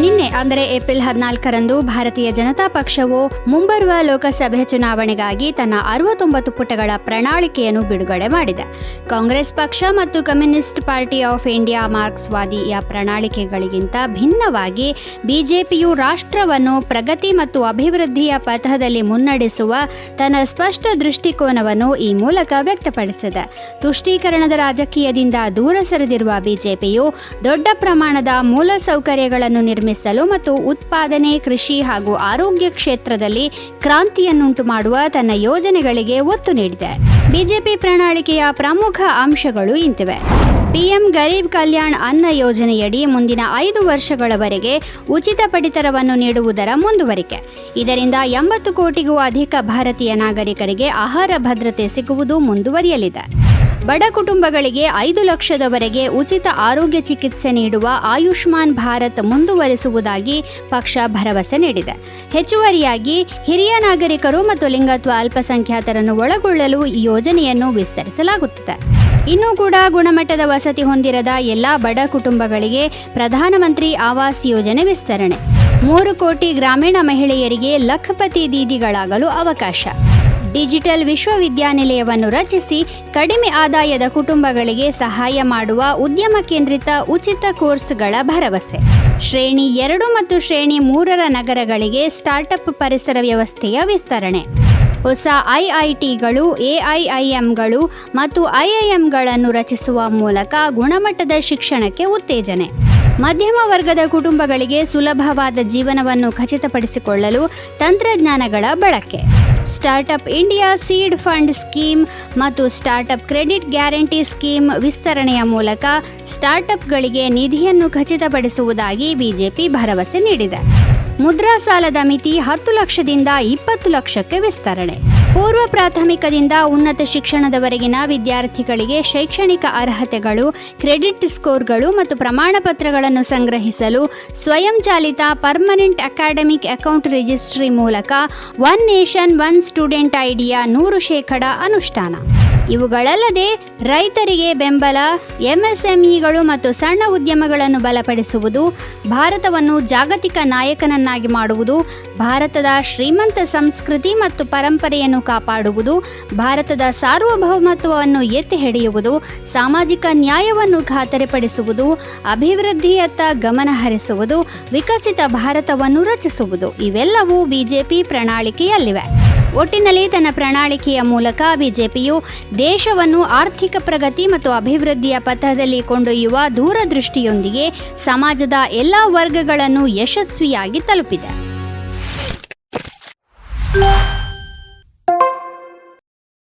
ನಿನ್ನೆ, ಅಂದರೆ ಏಪ್ರಿಲ್ ಹದಿನಾಲ್ಕರಂದು, ಭಾರತೀಯ ಜನತಾ ಪಕ್ಷವು ಮುಂಬರುವ ಲೋಕಸಭೆ ಚುನಾವಣೆಗಾಗಿ ತನ್ನ ಅರವತ್ತೊಂಬತ್ತು ಪುಟಗಳ ಪ್ರಣಾಳಿಕೆಯನ್ನು ಬಿಡುಗಡೆ ಮಾಡಿದೆ. ಕಾಂಗ್ರೆಸ್ ಪಕ್ಷ ಮತ್ತು ಕಮ್ಯುನಿಸ್ಟ್ ಪಾರ್ಟಿ ಆಫ್ ಇಂಡಿಯಾ ಮಾರ್ಕ್ಸ್ವಾದಿಯ ಪ್ರಣಾಳಿಕೆಗಳಿಗಿಂತ ಭಿನ್ನವಾಗಿ ಬಿಜೆಪಿಯು ರಾಷ್ಟ್ರವನ್ನು ಪ್ರಗತಿ ಮತ್ತು ಅಭಿವೃದ್ಧಿಯ ಪಥದಲ್ಲಿ ಮುನ್ನಡೆಸುವ ತನ್ನ ಸ್ಪಷ್ಟ ದೃಷ್ಟಿಕೋನವನ್ನು ಈ ಮೂಲಕ ವ್ಯಕ್ತಪಡಿಸಿದೆ. ತುಷ್ಟೀಕರಣದ ರಾಜಕೀಯದಿಂದ ದೂರ ಸರಿದಿರುವ ಬಿಜೆಪಿಯು ದೊಡ್ಡ ಪ್ರಮಾಣದ ಮೂಲಸೌಕರ್ಯಗಳನ್ನು ನಿರ್ಮಿಸಲು ಮತ್ತು ಉತ್ಪಾದನೆ, ಕೃಷಿ ಹಾಗೂ ಆರೋಗ್ಯ ಕ್ಷೇತ್ರದಲ್ಲಿ ಕ್ರಾಂತಿಯನ್ನುಂಟು ಮಾಡುವ ತನ್ನ ಯೋಜನೆಗಳಿಗೆ ಒತ್ತು ನೀಡಿದೆ. ಬಿಜೆಪಿ ಪ್ರಣಾಳಿಕೆಯ ಪ್ರಮುಖ ಅಂಶಗಳು ಇಂತಿವೆ. ಪಿಎಂ ಗರೀಬ್ ಕಲ್ಯಾಣ್ ಅನ್ನ ಯೋಜನೆಯಡಿ ಮುಂದಿನ ಐದು ವರ್ಷಗಳವರೆಗೆ ಉಚಿತ ಪಡಿತರವನ್ನು ನೀಡುವುದರ ಮುಂದುವರಿಕೆ. ಇದರಿಂದ ಎಂಬತ್ತು ಕೋಟಿಗೂ ಅಧಿಕ ಭಾರತೀಯ ನಾಗರಿಕರಿಗೆ ಆಹಾರ ಭದ್ರತೆ ಸಿಗುವುದು ಮುಂದುವರಿಯಲಿದೆ. ಬಡ ಕುಟುಂಬಗಳಿಗೆ ಐದು ಲಕ್ಷದವರೆಗೆ ಉಚಿತ ಆರೋಗ್ಯ ಚಿಕಿತ್ಸೆ ನೀಡುವ ಆಯುಷ್ಮಾನ್ ಭಾರತ್ ಮುಂದುವರಿಸುವುದಾಗಿ ಪಕ್ಷ ಭರವಸೆ ನೀಡಿದೆ. ಹೆಚ್ಚುವರಿಯಾಗಿ ಹಿರಿಯ ನಾಗರಿಕರು ಮತ್ತು ಲಿಂಗತ್ವ ಅಲ್ಪಸಂಖ್ಯಾತರನ್ನು ಒಳಗೊಳ್ಳಲು ಈ ಯೋಜನೆಯನ್ನು ವಿಸ್ತರಿಸಲಾಗುತ್ತದೆ. ಇನ್ನೂ ಕೂಡ ಗುಣಮಟ್ಟದ ವಸತಿ ಹೊಂದಿರದ ಎಲ್ಲ ಬಡ ಕುಟುಂಬಗಳಿಗೆ ಪ್ರಧಾನಮಂತ್ರಿ ಆವಾಸ್ ಯೋಜನೆ ವಿಸ್ತರಣೆ. ಮೂರು ಕೋಟಿ ಗ್ರಾಮೀಣ ಮಹಿಳೆಯರಿಗೆ ಲಖಪತಿ ದೀದಿಗಳಾಗಲು ಅವಕಾಶ. ಡಿಜಿಟಲ್ ವಿಶ್ವವಿದ್ಯಾನಿಲಯವನ್ನು ರಚಿಸಿ ಕಡಿಮೆ ಆದಾಯದ ಕುಟುಂಬಗಳಿಗೆ ಸಹಾಯ ಮಾಡುವ ಉದ್ಯಮ ಕೇಂದ್ರಿತ ಉಚಿತ ಕೋರ್ಸ್ಗಳ ಭರವಸೆ. ಶ್ರೇಣಿ ಎರಡು ಮತ್ತು ಶ್ರೇಣಿ ಮೂರರ ನಗರಗಳಿಗೆ ಸ್ಟಾರ್ಟ್ಅಪ್ ಪರಿಸರ ವ್ಯವಸ್ಥೆಯ ವಿಸ್ತರಣೆ. ಹೊಸ ಐಐಟಿಗಳು, ಎಐಐಎಂಗಳು ಮತ್ತು ಐಐಎಂಗಳನ್ನು ರಚಿಸುವ ಮೂಲಕ ಗುಣಮಟ್ಟದ ಶಿಕ್ಷಣಕ್ಕೆ ಉತ್ತೇಜನೆ. ಮಧ್ಯಮ ವರ್ಗದ ಕುಟುಂಬಗಳಿಗೆ ಸುಲಭವಾದ ಜೀವನವನ್ನು ಖಚಿತಪಡಿಸಿಕೊಳ್ಳಲು ತಂತ್ರಜ್ಞಾನಗಳ ಬಳಕೆ. Startup India seed fund scheme ಮತ್ತು ಸ್ಟಾರ್ಟ್ಅಪ್ ಕ್ರೆಡಿಟ್ ಗ್ಯಾರಂಟಿ ಸ್ಕೀಮ್ ವಿಸ್ತರಣೆಯ ಮೂಲಕ ಸ್ಟಾರ್ಟ್ಅಪ್ಗಳಿಗೆ ನಿಧಿಯನ್ನು ಖಚಿತಪಡಿಸುವುದಾಗಿ ಬಿಜೆಪಿ ಭರವಸೆ ನೀಡಿದೆ. ಮುದ್ರಾ ಸಾಲದ ಮಿತಿ ಹತ್ತು ಲಕ್ಷದಿಂದ ಇಪ್ಪತ್ತು ಲಕ್ಷಕ್ಕೆ ವಿಸ್ತರಣೆ. ಪೂರ್ವ ಪ್ರಾಥಮಿಕದಿಂದ ಉನ್ನತ ಶಿಕ್ಷಣದವರೆಗಿನ ವಿದ್ಯಾರ್ಥಿಗಳಿಗೆ ಶೈಕ್ಷಣಿಕ ಅರ್ಹತೆಗಳು, ಕ್ರೆಡಿಟ್ ಸ್ಕೋರ್ಗಳು ಮತ್ತು ಪ್ರಮಾಣ ಪತ್ರಗಳನ್ನು ಸಂಗ್ರಹಿಸಲು ಸ್ವಯಂಚಾಲಿತ ಪರ್ಮನೆಂಟ್ ಅಕಾಡೆಮಿಕ್ ಅಕೌಂಟ್ ರಿಜಿಸ್ಟ್ರಿ ಮೂಲಕ ಒನ್ ನೇಷನ್ ಒನ್ ಸ್ಟೂಡೆಂಟ್ ಐಡಿಯ ನೂರು ಶೇಕಡ ಅನುಷ್ಠಾನ. ಇವುಗಳಲ್ಲದೆ ರೈತರಿಗೆ ಬೆಂಬಲ, ಎಂಎಸ್ಎಂಇಗಳು ಮತ್ತು ಸಣ್ಣ ಉದ್ಯಮಗಳನ್ನು ಬಲಪಡಿಸುವುದು, ಭಾರತವನ್ನು ಜಾಗತಿಕ ನಾಯಕನನ್ನಾಗಿ ಮಾಡುವುದು, ಭಾರತದ ಶ್ರೀಮಂತ ಸಂಸ್ಕೃತಿ ಮತ್ತು ಪರಂಪರೆಯನ್ನು ಕಾಪಾಡುವುದು, ಭಾರತದ ಸಾರ್ವಭೌಮತ್ವವನ್ನು ಎತ್ತಿ ಹಿಡಿಯುವುದು, ಸಾಮಾಜಿಕ ನ್ಯಾಯವನ್ನು ಖಾತರಿಪಡಿಸುವುದು, ಅಭಿವೃದ್ಧಿಯತ್ತ ಗಮನ ಹರಿಸುವುದು, ವಿಕಸಿತ ಭಾರತವನ್ನು ರಚಿಸುವುದು. ಇವೆಲ್ಲವೂ ಬಿಜೆಪಿ ಪ್ರಣಾಳಿಕೆಯಲ್ಲಿವೆ. ಒಟ್ಟಿನಲ್ಲಿ ತನ್ನ ಪ್ರಣಾಳಿಕೆಯ ಮೂಲಕ ಬಿಜೆಪಿಯು ದೇಶವನ್ನು ಆರ್ಥಿಕ ಪ್ರಗತಿ ಮತ್ತು ಅಭಿವೃದ್ಧಿಯ ಪಥದಲ್ಲಿ ಕೊಂಡೊಯ್ಯುವ ದೂರದೃಷ್ಟಿಯೊಂದಿಗೆ ಸಮಾಜದ ಎಲ್ಲ ವರ್ಗಗಳನ್ನು ಯಶಸ್ವಿಯಾಗಿ ತಲುಪಿದೆ.